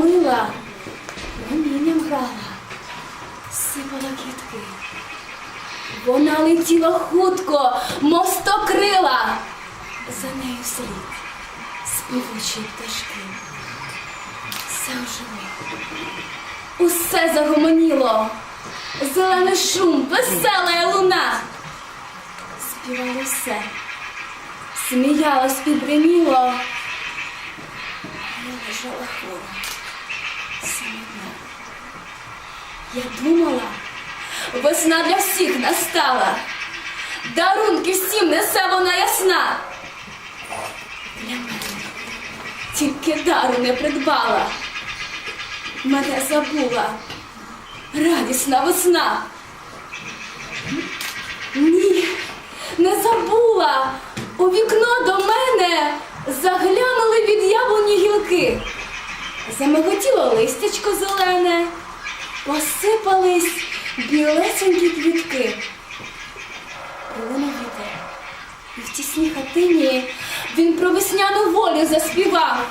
Мила, гомінням грала, сипала квітки. Вона летіла хутко, мостокрила. За нею слід співучі пташки. Все ожило. Усе загомоніло. Зелений шум, весела луна. Співало все. Сміялось і. Я лежала хвора. Самотна. Я думала, весна для всіх настала. Дарунки всім несе вона ясна. Для мене тільки дару не придбала. Мене забула радісна весна. Ні, не забула. У вікно до мене гілки. Замиготіло листячко зелене, посипались білесенькі квітки. Пролинув вітер, і в тісній хатині він про весняну волю заспівав.